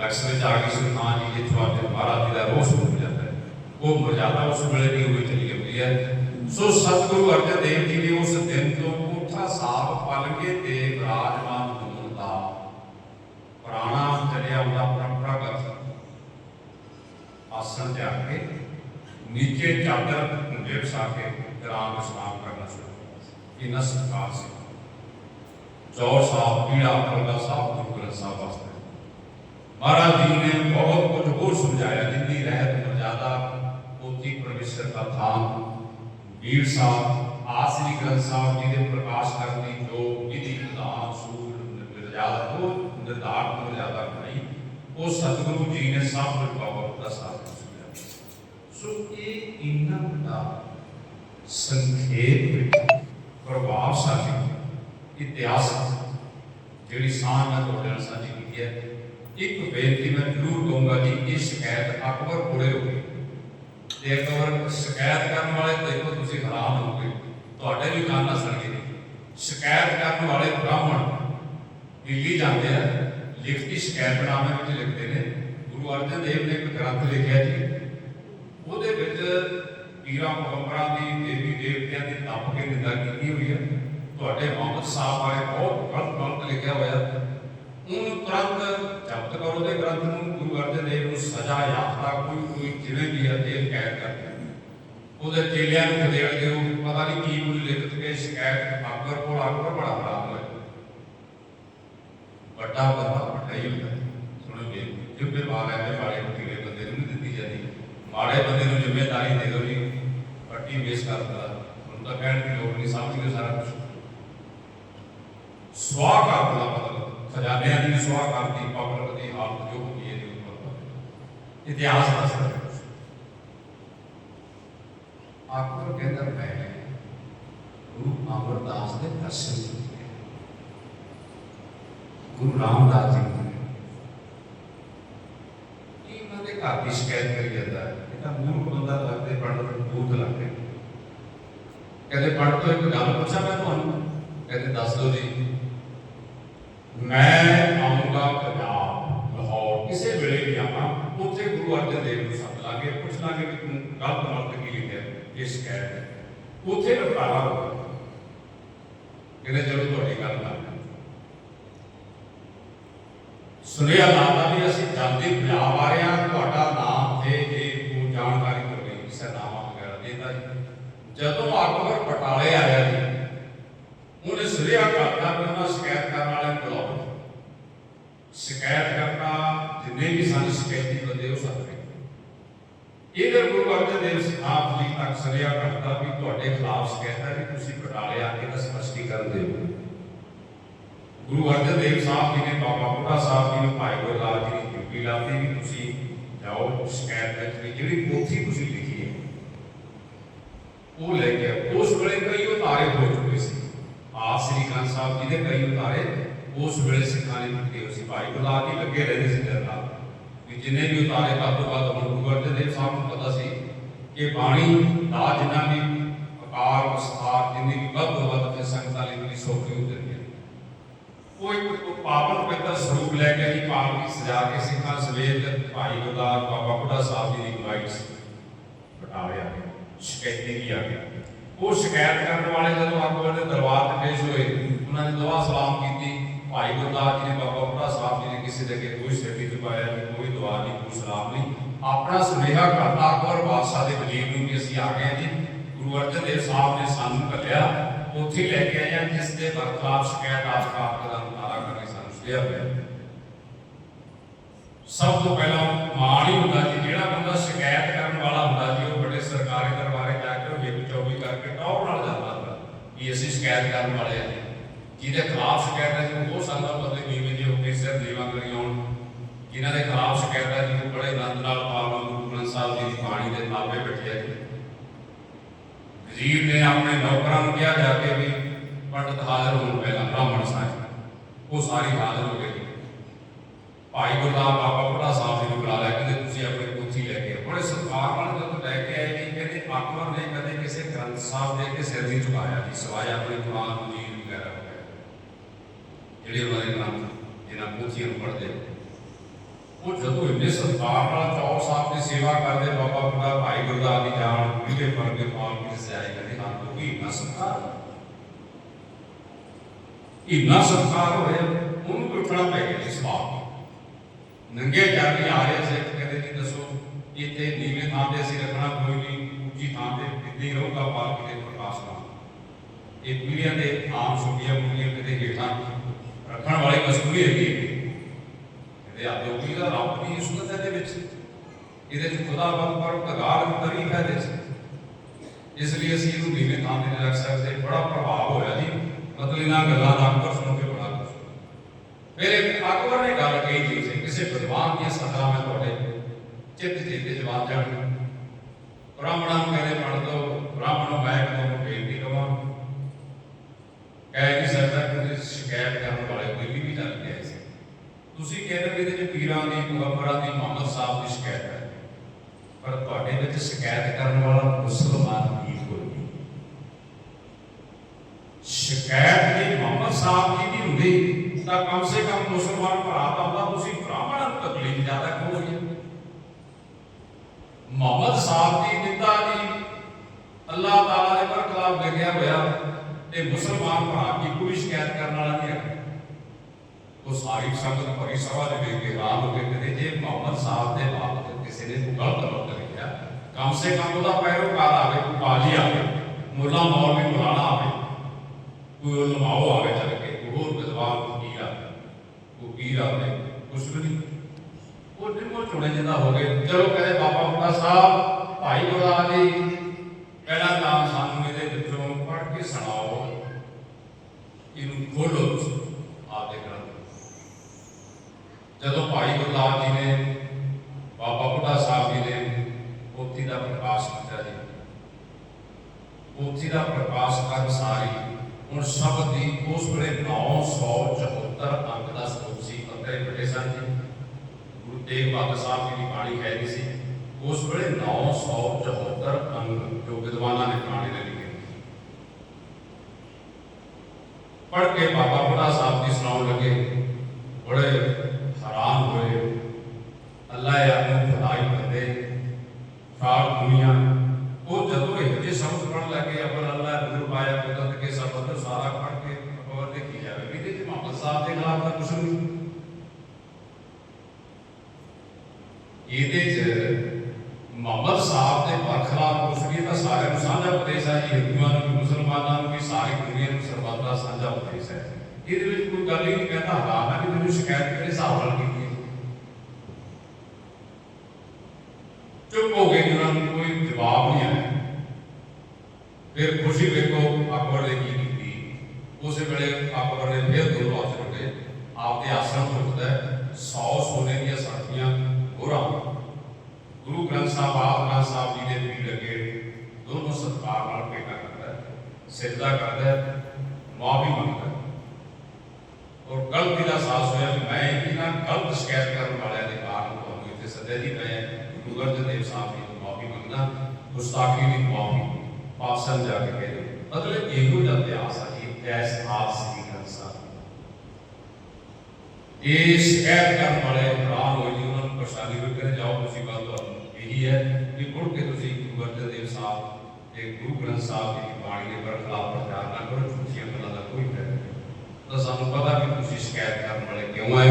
Complex ਵਿੱਚ ਆ ਗਈ ਸੀ ਹਾਂ ਜੀ ਜਿੱਥੋਂ ਅੱਜ ਮਹਾਰਾਜ ਜੀ ਦਾ ਰੋਸ ਹੋ ਜਾਂਦਾ ਹੈ ਉਹ ਮਰਜ਼ਾਦਾ ਉਸ ਵੇਲੇ ਦੀ ਹੋਈ ਚਲੀ ਗਈ ਹੈ ਸੋ ਸਤਿਗੁਰੂ ਅਰਜਨ ਦੇਵ ਜੀ ਨੇ ਉਸ ਦਿਨ ਤੋਂ ਕੋਠਾ ਸਾਹਿਬ ਪਲੰਗੇ ਤੇ ਵਿਰਾਜਮਾਨ ਹੋਣ ਦਾ ਪੁਰਾਣਾ ਚੱਲਿਆ ਹੁੰਦਾ ਪਰੰਪਰਾਗਤ ਆਸਣ ਤੇ ਆ ਕੇ ਨੀਚੇ ਚਾਦਰ ਹੁੰਦੇ ਵਸਾ ਕੇ ਗ੍ਰਾਮ ਇਸਲਾਮ ਕਰਨਾ ਸ਼ੁਰੂ ਕੀਤਾ ਇਹ ਨਸਕਾਰ ਸੀ ਚੌਰ ਸਾਹਿਬ ਪੀੜਾ ਪਰਗਾ ਸਾਹਿਬ ਗੁਰੂ ਗ੍ਰੰਥ ਸਾਹਿਬ ਵਾਸਤੇ ਮਹਾਰਾਜ ਜੀ ਨੇ ਬਹੁਤ ਕੁਝ ਹੋਰ ਸਮਝਾਇਆ ਜਿੰਦੀ ਰਹਿਤ ਮਰਜ਼ਾਦਾ ਪੋਤੀ ਪਰਮੇਸ਼ਰ ਦਾ ਥਾਨ ਵੀਰ ਸਾਹਿਬ ਆਸਰੀ ਗ੍ਰੰਥ ਸਾਹਿਬ ਜੀ ਦੇ ਪ੍ਰਕਾਸ਼ ਕਰਨ ਦੀ ਜੋ ਵਿਧੀ ਵਿਧਾਨ ਸੂਲ ਮਰਜ਼ਾਦਾ ਉਹ ਨਿਰਧਾਰਤ ਮਰਜ਼ਾਦਾ ਬਣਾਈ ਉਹ ਸਤਿਗੁਰੂ ਜੀ ਨੇ ਸਭ ਨੂੰ ਬਾਬਾ ਦਾ ਸਾਥ ਸਮਝਾਇਆ ਸੋ ਇਹ ਇੰਨਾ ਵੱਡਾ ਸੰਖੇਪ ਵਿੱਚ ਪ੍ਰਭਾਵਸ਼ਾਲੀ ਇਤਿਹਾਸ, ਜਿਹੜੀ ਸਾਂਝ ਮੈਂ ਤੁਹਾਡੇ ਨਾਲ ਸਾਂਝੀ ਕੀਤੀ ਹੈ ਇੱਕ ਬੇਨਤੀ ਮੈਂ ਜ਼ਰੂਰ ਕਹੂੰਗਾ ਜੀ, ਇਹ ਸ਼ਿਕਾਇਤ ਅਕਬਰ ਕੋਲੇ ਹੋ ਤੇ ਅਕਬਰ ਸ਼ਿਕਾਇਤ ਕਰਨ ਵਾਲੇ ਦੇਖੋ ਤੁਸੀਂ ਹੈਰਾਨ ਹੋਗੇ ਤੁਹਾਡੇ ਵੀ ਕੰਨ ਹੱਸਣਗੇ ਸ਼ਿਕਾਇਤ ਕਰਨ ਵਾਲੇ ਬ੍ਰਾਹਮਣ ਦਿੱਲੀ ਜਾਂਦੇ ਆ, ਲਿਖਤੀ ਸ਼ਿਕਾਇਤਨਾਮੇ ਵਿੱਚ ਲਿਖਦੇ ਨੇ। ਗੁਰੂ ਅਰਜਨ ਦੇਵ ਨੇ ਇੱਕ ਗ੍ਰੰਥ ਲਿਖਿਆ ਜੀ। ਉਹਦੇ ਵਿੱਚ ਪੀਰਾਂ ਪਰੰਪਰਾ ਦੀ, ਦੇਵੀ ਦੇਵਤਿਆਂ ਦੀ ਤੱਪ ਕੇ ਨਿੰਦਾ ਕੀਤੀ ਹੋਈ ਹੈ ਤੁਹਾਡੇ ਮੁਹੰਮਦ ਸਾਹਿਬ ਬਾਰੇ ਬਹੁਤ ਗਲਤ ਗਲਤ ਲਿਖਿਆ ਹੋਇਆ। ਉਹਨੂੰ ਤੁਰੰਤ ਜ਼ਬਤ ਕਰੋ ਤੇ ਗ੍ਰੰਥ ਨੂੰ, ਗੁਰੂ ਅਰਜਨ ਦੇਵ ਨੂੰ ਸਜ਼ਾ ਯਾਤਰਾ ਕੋਈ ਕੋਈ ਜਿਵੇਂ ਵੀ ਹੈ ਇਹ ਕੈਦ ਕਰਦੇ ਉਹਦੇ ਚੇਲਿਆਂ ਨੂੰ ਖਦੇੜ ਦਿਓ, ਪਤਾ ਨਹੀਂ ਕੀ ਕੋਈ ਲਿਖਤ ਕੇ ਸ਼ਿਕਾਇਤ ਅਕਬਰ ਕੋਲ ਅਕਬਰ ਬੜਾ ਬਰਾਮ ਹੋਇਆ। ਵੱਡਾ ਬੰਦਾ ਵੱਡਾ ਹੀ ਹੁੰਦਾ। ਹੈ। ਸੁਣੋ ਜੀ ਜ਼ਿੰਮੇਵਾਰ ਹੈ ਵਾਲੇ ਵਕੀਲੇ ਬੰਦੇ ਨੂੰ ਨਹੀਂ ਦਿੱਤੀ ਜਾਂਦੀ। ਮਾੜੇ ਬੰਦੇ ਨੂੰ ਜ਼ਿੰਮੇਵਾਰੀ ਦੇ ਦਿਓ ਜੀ, ਪੱਟੀ ਵੇਸ ਕਰਦਾ ਹੁਣ ਤਾਂ ਕਹਿਣ ਦੀ ਲੋੜ ਨਹੀਂ ਸਮਝ ਗਏ ਸਾਰਾ ਕੁਝ ਸਵਾਹ ਕਰਨ ਦਾ ਮਤਲਬ ਖਜ਼ਾਨਿਆਂ ਦੀ ਸਵਾਹ ਕਰਦੀ, ਪਬਲਿਕ ਦੀ ਹਾਲਤ ਜੋ ਹੁੰਦੀ ਹੈ ਜੀ ਉੱਪਰ। ਇਤਿਹਾਸ ਦੱਸਦਾ ਹੈ ਆਕਬਰ ਕਹਿੰਦਾ ਮੈਂ ਗੁਰੂ ਅਮਰਦਾਸ ਦੇ ਦਰਸ਼ਨ ਗੁਰੂ ਰਾਮਦਾਸ ਜੀ ਨੇ। ਇਹ ਦੇ ਘਰ ਦੀ ਸ਼ਿਕਾਇਤ ਕਰੀ ਜਾਂਦਾ? ਹੈ ਇਹ ਤਾਂ ਮੂਰਖ ਬੰਦਾ ਲੱਗਦੇ ਪੰਡਤ ਬੂਤ ਲੱਗਦੇ। ਕਹਿੰਦੇ ਪੰਡਤ ਤੋਂ ਇੱਕ ਗੱਲ ਪੁੱਛਾਂ ਮੈਂ ਤੁਹਾਨੂੰ? ਕਹਿੰਦੇ, ਦੱਸ ਦਿਓ ਜੀ। ਮੈਂ ਆਉਂਗਾ ਪੰਜਾਬ, ਲਾਹੌਰ, ਕਿਸੇ ਵੇਲੇ ਵੀ ਆਵਾਂ ਉੱਥੇ ਗੁਰੂ ਅਰਜਨ ਦੇਵ ਨੂੰ ਸੱਦ ਲਾਂਗੇ, ਪੁੱਛ ਲਾਂਗੇ ਕਿ ਤੂੰ ਗਲਤ ਮਲਤ ਕੀ ਲਿਖਿਆ, ਇਹ ਸ਼ਿਕਾਇਤ ਹੈ। ਉੱਥੇ ਨਿਪਟਾਰਾ ਹੋਗਾ ਕਹਿੰਦੇ, ਚਲੋ ਤੁਹਾਡੀ ਗੱਲ ਮੰਨ ਲਈ। ਸੁਨੇਹਾ ਲਾਤਾ ਵੀ ਅਸੀਂ ਜਲਦੀ ਪੰਜਾਬ ਆ ਰਹੇ ਹਾਂ, ਤੁਹਾਡਾ ਨਾਮ ਤੇ ਇਹ ਉਹ ਜਾਣਕਾਰੀ ਕਰਨੀ, ਕਿਸੇ ਵਗੈਰਾ ਦੇਤਾ ਜਦੋਂ ਅਕਬਰ ਬਟਾਲੇ ਆਇਆ ਜੀ ਉਹਨੇ ਸੁਨੇਹਾ ਕਰਤਾ ਕਿ ਉਹਨਾਂ ਸ਼ਿਕਾਇਤ ਕਰਨ ਵਾਲੇ ਨੂੰ ਬੁਲਾਓ ਸ਼ਿਕਾਇਤ ਕਰਨਾ ਜਿੰਨੇ ਵੀ ਸਾਨੂੰ ਸ਼ਿਕਾਇਤੀ ਬੰਦੇ ਉਹ ਸੱਦ ਰਹੇ ਇਹਦੇ ਗੁਰੂ ਅਰਜਨ ਦੇਵ ਸਿੰਘ ਆਪ ਜੀ ਵੀ ਤੁਹਾਡੇ ਖਿਲਾਫ ਸ਼ਿਕਾਇਤ ਹੈ ਕਿ ਤੁਸੀਂ ਬਟਾਲੇ ਆ ਕੇ ਸਪਸ਼ਟੀਕਰਨ ਦਿਓ ਗੁਰੂ ਅਰਜਨ ਦੇਵ ਸਾਹਿਬ ਜੀ ਨੇ ਬਾਬਾ ਬੁੱਢਾ ਸਾਹਿਬ ਜੀ ਨੂੰ ਭਾਈ ਗੁਰਦਾਸ ਜੀ ਦੀ ਡਿਊਟੀ ਲਾਤੀ ਵੀ ਤੁਸੀਂ ਜਾਓ ਸ਼ਿਕਾਇਤ ਵਿੱਚ ਜਿਹੜੀ ਪੋਥੀ ਤੁਸੀਂ ਲਿਖੀ ਹੈ। ਉਹ ਲੈ ਕੇ ਉਸ ਵੇਲੇ ਕਈ ਉਤਾਰੇ ਹੋ ਚੁੱਕੇ ਸੀ। ਆਪ ਸ੍ਰੀ ਗ੍ਰੰਥ ਸਾਹਿਬ ਜੀ ਦੇ ਕਈ ਉਤਾਰੇ। ਉਸ ਵੇਲੇ ਸਿੱਖਾਂ ਨੇ ਕੀਤੇ ਹੋਏ ਸੀ। ਭਾਈ ਗੁਰਦਾਸ ਜੀ ਲੱਗੇ ਰਹਿੰਦੇ ਸੀ ਦਿਨ ਵੀ ਜਿੰਨੇ ਵੀ ਉਤਾਰੇ ਵੱਧ ਤੋਂ ਵੱਧ ਗੁਰੂ ਅਰਜਨ ਦੇਵ ਸਾਹਿਬ ਨੂੰ ਪਤਾ ਸੀ ਕਿ ਬਾਣੀ ਦਾ ਜਿੰਨਾ ਵੀ ਆਕਾਰ, ਵਿਸਥਾਰ, ਜਿੰਨੀ ਵੀ ਵੱਧ ਵੱਧ ਤੇ ਸੰਗਤਾਂ ਲਈ ਬੜੀ ਸੌਖੀ ਹੁੰਦੀ ਹੈ। ਕੋਈ ਕੋਈ ਪਾਵਨ ਪਵਿੱਤਰ ਸਰੂਪ ਲੈ ਕੇ ਹੀ ਪਾਲਕੀ ਸਜਾ ਕੇ ਸਿੱਖਾਂ ਸਵੇਤ ਭਾਈ ਗੁਰਦਾਸ ਬਾਬਾ ਬੁੱਢਾ ਸਾਹਿਬ ਜੀ ਦੀ ਅਗਵਾਈ ਸੀ ਬਟਾਲੇ ਆ ਗਏ, ਸ਼ਿਕਾਇਤੀ ਵੀ ਆ ਗਿਆ ਉਹ ਸ਼ਿਕਾਇਤ ਕਰਨ ਵਾਲੇ ਜਦੋਂ ਅਕਬਰ ਦੇ ਦਰਬਾਰ ਤੇ ਪੇਸ਼ ਹੋਏ, ਉਹਨਾਂ ਨੇ ਦੁਆ ਸਲਾਮ ਕੀਤੀ। ਭਾਈ ਗੁਰਦਾਸ ਜੀ ਨੇ ਬਾਬਾ ਬੁੱਢਾ ਸਾਹਿਬ ਜੀ ਨੇ ਕਿਸੇ ਦੇ ਅੱਗੇ ਕੋਈ ਸਿਰ ਨਹੀਂ ਝੁਕਾਇਆ ਕੋਈ ਦੁਆ ਨਹੀਂ, ਕੋਈ ਸਲਾਮ ਨਹੀਂ। ਆਪਣਾ ਸੁਨੇਹਾ ਕਰਤਾ ਅਕਬਰ ਬਾਦਸ਼ਾਹ ਦੇ ਵਜ਼ੀਰ ਨੂੰ ਵੀ ਅਸੀਂ ਆ ਗਏ ਜੀ। ਗੁਰੂ ਅਰਜਨ ਦੇਵ ਸਾਹਿਬ ਨੇ ਸਾਨੂੰ ਕੱਲਿਆ, ਉੱਥੇ ਲੈ ਕੇ ਆਏ ਜਿਸ ਦੇ ਬਰਖਲਾਫ ਸ਼ਿਕਾਇਤ ਆਪ ਕਾਪ ਦਾ ਮੁਤਾਰਾ ਕਰਕੇ ਸਾਨੂੰ ਸੁਝਿਆ ਹੋਇਆ ਸਭ ਤੋਂ ਪਹਿਲਾਂ ਮਾਣ ਹੀ ਹੁੰਦਾ ਜੀ, ਜਿਹੜਾ ਬੰਦਾ ਸ਼ਿਕਾਇਤ ਕਰਨ ਵਾਲਾ ਹੁੰਦਾ ਜੀ, ਉਹ ਵੱਡੇ ਸਰਕਾਰੀ ਦਰਬਾਰੇ ਜਾ ਕੇ ਉਹ ਇੱਕ ਚੌਵੀ ਕਰਕੇ ਟੌਰ ਨਾਲ ਜਾਂਦਾ ਹੁੰਦਾ ਕਿ ਅਸੀਂ ਸ਼ਿਕਾਇਤ ਕਰਨ ਵਾਲੇ ਹਾਂ ਜਿਹਦੇ ਖਿਲਾਫ ਸ਼ਿਕਾਇਤ ਜੀ? ਉਹ ਸੰਦਾ ਬੰਦੇ ਨੀਵੇਂ ਜੀ ਹੋ ਕੇ ਸਿਰ ਨੀਵਾਂ ਕਰੀ ਆਉਣ। ਜਿਨ੍ਹਾਂ ਦੇ ਖਿਲਾਫ ਸ਼ਿਕਾਇਤ ਜੀ? ਉਹ ਬੜੇ ਆਨੰਦ ਨਾਲ ਪਾਵਨ ਗੁਰੂ ਗ੍ਰੰਥ ਸਾਹਿਬ ਜੀ ਦੀ ਬਾਣੀ ਦੇ ਨਾਭੇ ਬੈਠੇ ਜੀ। ਵਜ਼ੀਰ ਨੇ ਆਪਣੇ ਨੌਕਰਾਂ ਨੂੰ ਕਿਹਾ ਜਾ ਕੇ ਵੀ ਪੰਡਤ ਹਾਜ਼ਰ ਹੋਣ ਪਹਿਲਾਂ ਬ੍ਰਾਹਮਣ ਸਾਹਿਬ। ਉਹ ਸਾਰੇ ਹਾਜ਼ਰ ਹੋ ਗਏ ਭਾਈ ਗੁਰਦਾਸ ਬਾਬਾ ਬੁੱਢਾ ਸਾਹਿਬ ਜੀ ਨੂੰ ਬੁਲਾ ਲਿਆ, ਕਹਿੰਦੇ ਤੁਸੀਂ ਆਪਣੀ ਪੁੱਥੀ ਲੈ ਕੇ ਬੜੇ ਸਤਿਕਾਰ ਨਾਲ ਜਦੋਂ ਲੈ ਕੇ ਆਏ ਜੀ, ਕਹਿੰਦੇ ਅਕਬਰ ਨੇ ਕਦੇ ਕਿਸੇ ਗ੍ਰੰਥ ਸਾਹਿਬ ਦੇ ਕੇ ਸਿਰ ਨਹੀਂ ਝੁਕਾਇਆ ਜੀ ਸਿਵਾਏ ਆਪਣੇ ਕੁਰਾਨ ਮਜੀਦ ਜਿਹੜੇ ਉਹਨਾਂ ਦੇ ਗ੍ਰੰਥ ਜਿਨ੍ਹਾਂ ਪੁੱਥੀਆਂ ਨੂੰ ਪੜ੍ਹਦੇ ਉਹ ਜਦੋਂ ਇੰਨੇ ਸਤਿਕਾਰ ਨਾਲ ਚੌ ਸਾਹਿਬ ਦੀ ਸੇਵਾ ਕਰਦੇ, ਬਾਬਾ ਬੁੱਢਾ ਭਾਈ ਗੁਰਦਾਸ ਦੀ ਜਾਨ ਪੀਲੇ ਪਰਦੇ ਪਾਲ ਕੇ ਸਿਆਏ ਕਹਿੰਦੇ, ਹਾਂ ਲੋਕੀ ਇੰਨਾ ਸਤਿਕਾਰ ਇੰਨਾ ਸਤਿਕਾਰ ਹੋਇਆ ਉਹਨੂੰ ਕੋਈ ਉੱਠਣਾ ਪੈ ਗਿਆ ਇਸ ਬਾਤ ਨੰਗੇ ਜਾਨੀ ਆ ਰਹੇ ਸੀ, ਕਹਿੰਦੇ ਜੀ, ਦੱਸੋ, ਇੱਥੇ ਨੀਵੇਂ ਥਾਂ ਤੇ ਅਸੀਂ ਰੱਖਣਾ ਕੋਈ ਨਹੀਂ, ਉੱਚੀ ਥਾਂ ਤੇ ਕਿੱਦਾਂ ਹੀ ਰਹੂਗਾ ਪਾਲ ਕਿਤੇ ਪ੍ਰਕਾਸ਼ ਨਾਲ। ਇਹ ਪੀੜੀਆਂ ਦੇ ਆਮ ਸੁਣੀਆਂ ਮੁੰਡੀਆਂ ਕਿਤੇ ਹੇਠਾਂ ਰੱਖਣ ਵਾਲੀ ਮਸੂਲੀ ਹੈਗੀ ਇਹਦੇ ਆਦੋਗੀ ਦਾ ਰੱਬ ਦੀ ਸੁਨਤ ਹੈ ਦੇ ਵਿੱਚ ਇਹਦੇ ਚ ਖੁਦਾ ਬੰਦ ਪਰ ਤਗਾਰ ਤਰੀਕ ਹੈ ਦੇ ਇਸ ਲਈ ਅਸੀਂ ਇਹਨੂੰ ਨੀਵੇਂ ਥਾਂ ਤੇ ਰੱਖ ਸਕਦੇ। ਬੜਾ ਪ੍ਰਭਾਵ ਹੋਇਆ ਜੀ। ਮਤਲਬ ਇਹਨਾਂ ਗੱਲਾਂ ਦਾ ਅੰਕਰ ਸੁਣ ਕੇ ਬੜਾ ਕੁਝ ਫਿਰ ਅਕਬਰ ਨੇ ਗੱਲ ਕਹੀ ਜੀ ਸੀ ਕਿਸੇ ਵਿਦਵਾਨ ਦੀਆਂ ਸਦਾ ਮੈਂ ਤੁਹਾਡੇ ਚਿੱਤ ਚੇਤੇ ਜਵਾਬ ਜਾਣ ਬ੍ਰਾਹਮਣਾਂ ਨੂੰ ਕਹਿੰਦੇ ਪੜ ਦੋ ਬ੍ਰਾਹਮਣੋਂ, ਮੈਂ ਕਦੋਂ ਨੂੰ ਬੇਨਤੀ ਕਰਾਂ ਕਹੇ ਕਿ ਸ਼ਿਕਾਇਤ ਕਰਨ ਵਾਲੇ ਕੋਈ ਵੀ ਵੀ ਚੱਲ ਗਿਆ ਸੀ ਤੁਸੀਂ ਕਹਿੰਦੇ ਵੀ ਇਹਦੇ ਚ ਪੀਰਾਂ ਦੀ ਮੁਗੰਬਰਾਂ ਦੀ, ਮੁਹੰਮਦ ਸਾਹਿਬ ਦੀ ਸ਼ਿਕਾਇਤ ਹੈ। ਪਰ ਤੁਹਾਡੇ ਵਿੱਚ ਸ਼ਿਕਾਇਤ ਕਰਨ ਵਾਲਾ ਮੁਸਲਮਾਨ ਵੀ ਕੋਈ ਨਹੀਂ ਸ਼ਿਕਾਇਤ ਜੇ ਮੁਹੰਮਦ ਸਾਹਿਬ ਜੀ ਦੀ ਹੁੰਦੀ ਤਾਂ ਕਮ ਸੇ ਕਮ ਮੁਸਲਮਾਨ ਭਰਾ ਤਾਂ ਹੁੰਦਾ, ਤੁਸੀਂ ਬ੍ਰਾਹਮਣਾਂ ਨੂੰ ਤਕਲੀਫ ਜ਼ਿਆਦਾ ਕਿਉਂ ਹੋਈ ਹੈ? ਮੁਹੰਮਦ ਸਾਹਿਬ ਦੀ ਨਿੰਦਾ ਜੀ, ਅੱਲਾਹ ਤਾਲਾ ਦੇ ਪਰ ਖਿਲਾਫ ਲਿਖਿਆ ਹੋਇਆ ਤੇ ਮੁਸਲਮਾਨ ਭਰਾ ਦੀ ਕੋਈ ਸ਼ਿਕਾਇਤ ਕਰਨ ਵਾਲਾ ਨਹੀਂ ਹੈ ਉਹ ਸਾਰੀ ਸੰਗਤ ਭਰੀ ਸਭਾ ਦੇ ਵੇਖ ਕੇ ਹੈਰਾਨ ਹੋ ਗਏ ਕਿ ਜੇ ਮੁਹੰਮਦ ਸਾਹਿਬ ਦੇ ਬਾਬਤ ਕਿਸੇ ਨੇ ਗਲਤ ਲਫ਼ਜ਼ ਲਿਖਿਆ ਕਮ ਸੇ ਕਮ ਉਹਦਾ ਪੈਰੋਕਾਰ ਆਵੇ ਕੋਈ ਕਾਜੀ ਆਵੇ, ਮੁੱਲਾ ਮੌਲਵੀ ਮੌਲਾਨਾ ਆਵੇ, ਕੋਈ ਉਲਮਾਓ ਆਵੇ ਚੱਲ ਕੇ ਹੋਰ ਵਿਦਵਾਨ ਫਕੀਰ ਆਵੇ ਕੋਈ ਪੀਰ ਆਵੇ ਕੁਛ ਵੀ ਨਹੀਂ। ਉਹ ਨਿੰਮੋ ਚੁਣੇ ਜਿੰਦਾ ਹੋ ਗਏ ਚਲੋ ਕਹਿੰਦੇ ਬਾਬਾ ਬੁੱਢਾ ਸਾਹਿਬ, ਭਾਈ ਗੁਰਦਾਸ ਜੀ, ਪਹਿਲਾ ਨਾਮ ਸਾਨੂੰ ਇਹਦੇ ਵਿੱਚੋਂ ਪੜ੍ਹ ਕੇ ਸੁਣਾਓ। ਇਹਨੂੰ ਖੋਲੋ ਤੁਸੀਂ, ਆਪ ਦੇ ਗ੍ਰੰਥ ਜਦੋਂ ਭਾਈ ਗੁਰਦਾਸ ਜੀ ਨੇ ਬਾਬਾ ਬੁੱਢਾ ਸਾਹਿਬ ਜੀ ਨੇ ਪੋਥੀ ਦਾ ਪ੍ਰਕਾਸ਼ ਕੀਤਾ ਜੀ ਪੋਥੀ ਦਾ ਪ੍ਰਕਾਸ਼ ਕਰਨ ਸਾਰੀ ਹੁਣ ਸ਼ਬਦ ਦੀ ਉਸ ਵੇਲੇ 974 ਅੰਕ ਦਾ ਸਰੂਪ ਸੀ ਅੰਕਰੇ ਬਟੇ ਸਨ ਜੀ। ਗੁਰੂ ਤੇਗ ਬਹਾਦਰ ਸਾਹਿਬ ਜੀ ਦੀ ਬਾਣੀ ਹੈ ਨਹੀਂ ਸੀ, ਉਸ ਵੇਲੇ 974 ਅੰਕ ਜੋ ਵਿਦਵਾਨਾਂ ਨੇ ਬਾਣੀ ਦੇ ਲਿਖੇ ਪੜ੍ਹ ਕੇ ਬਾਬਾ ਬੁੱਢਾ ਸਾਹਿਬ ਜੀ ਸੁਣਾਉਣ ਲੱਗੇ। ਬੜੇ ਹੈਰਾਨ ਹੋਏ। ਅੱਲਾਹ ਯਾਰ ਖੁਦਾਈ ਬੰਦੇ ਸਾਰ ਦੁਨੀਆ। ਉਹ ਜਦੋਂ ਇਹ ਜਿਹੇ ਸ਼ਬਦ ਪੜ੍ਹਨ ਲੱਗੇ ਅਬਲ ਅੱਲਾਹ ਨੂਰ ਪਾਇਆ ਕੁਦਰਤ ਕੇ ਸਬਦ ਸਾਰਾ ਪੜ੍ਹ ਕੇ ਖਬਰ ਤੇ ਕੀ ਜਾਵੇ। ਵੀ ਇਹਦੇ ਮੁਹੰਮਦ ਸਾਹਿਬ ਦੇ ਖਿਲਾਫ ਤਾਂ ਕੁਛ ਨਹੀਂ। ਇਹਦੇ ਚ ਮੁਹੰਮਦ ਸਾਹਿਬ ਦੇ ਬਰਖਲਾਫ ਕੁਛ ਵੀ ਤਾਂ ਸਾਰਿਆਂ ਨੂੰ ਸਾਂਝਾ ਉਪਦੇਸ਼ ਹੈ ਜੀ। ਨੂੰ ਸਰਬੱਤ ਦਾ ਸਾਂਝਾ ਉਪਦੇਸ਼ ਹੈ ਇਹਦੇ ਵਿੱਚ ਕੋਈ ਗੱਲ ਹੀ ਨਹੀਂ ਕਹਿੰਦਾ ਹਰਾਮ ਹੈ ਕਿ ਮੈਨੂੰ ਸ਼ਿਕਾਇਤ ਕਿਹੜੇ ਹਿਸਾਬ ਨਾਲ ਕੀਤੀ ਹੈ ਚੁੱਪ ਹੋ ਗਏ ਉਹਨਾਂ ਨੂੰ ਕੋਈ ਜਵਾਬ ਨਹੀਂ ਆਇਆ ਫਿਰ ਖੁਸ਼ੀ ਵੇਖੋ ਅਕਬਰ ਨੇ ਕੀ ਕੀਤੀ ਉਸੇ ਵੇਲੇ ਅਕਬਰ ਨੇ ਫਿਰ ਦੋ ਹੱਥ ਜੋੜੇ ਆਪਦੇ ਆਸਣ ਚੁੱਕਦਾ 100 ਸੋਨੇ ਦੀਆਂ ਸਾਥੀਆਂ ਹੋਰਾਂ ਗੁਰੂ ਗ੍ਰੰਥ ਸਾਹਿਬ ਆਪ ਗ੍ਰੰਥ ਸਾਹਿਬ ਜੀ ਦੇ ਪੀਰ ਅੱਗੇ ਦੋਨੋਂ ਸਤਿਕਾਰ ਨਾਲ ਭੇਟਾ ਕਰਦਾ ਹੈ, ਸਿਜਦਾ ਕਰਦਾ ਹੈ, ਮੁਆਫੀ ਮੰਗਦਾ ਹੈ। ਔਰ ਗਲਤੀ ਦਾ ਸਾਹਸ ਹੋਇਆ ਕਿ ਮੈਂ ਇਹਨਾਂ ਗਲਤ ਸ਼ਿਕਾਇਤ ਕਰਨ ਵਾਲਿਆਂ ਦੇ ਕਾਰਨ ਤੁਹਾਨੂੰ ਇੱਥੇ ਸੱਦਿਆ ਜੀ, ਮੈਂ ਗੁਰੂ ਅਰਜਨ ਦੇਵ ਸਾਹਿਬ ਜੀ ਤੋਂ ਮੁਆਫੀ ਮੰਗਦਾ, ਗੁਸਤਾਖੀ ਦੀ ਮੁਆਫੀ ਪਾਸਨ ਜਾ ਕੇ ਕਹਿ ਮਤਲਬ ਇਹੋ ਜਿਹਾ ਇਤਿਹਾਸ ਆ ਜੀ ਐਸ ਆਸ ਦੀ ਗ੍ਰੰਥ ਸਾਹਿਬ ਇਹ ਸ਼ਿਕਾਇਤ ਕਰਨ ਵਾਲੇ ਹੈਰਾਨ ਹੋਏ ਜੀ, ਉਹਨਾਂ ਨੂੰ ਪਰੇਸ਼ਾਨੀ ਹੋਈ, ਕਹਿੰਦੇ ਜਾਓ ਤੁਸੀਂ ਗੱਲ ਤੁਹਾਨੂੰ ਇਹੀ ਹੈ ਕਿ ਮੁੜ ਕੇ ਤੁਸੀਂ ਗੁਰੂ ਅਰਜਨ ਦੇਵ ਸਾਹਿਬ ਤੇ ਗੁਰੂ ਗ੍ਰੰਥ ਸਾਹਿਬ ਜੀ ਦੀ ਬਾਣੀ ਦੇ ਬਰਖਲਾਫ ਪ੍ਰਚਾਰ ਨਾ ਕਰੋ, ਝੂਠੀਆਂ ਗੱਲਾਂ ਦਾ ਕੋਈ ਫਾਇਦਾ ਨਹੀਂ। ਤਾਂ ਸਾਨੂੰ ਪਤਾ ਵੀ ਤੁਸੀਂ ਸ਼ਿਕਾਇਤ ਕਰਨ ਵਾਲੇ ਕਿਉਂ ਆਏ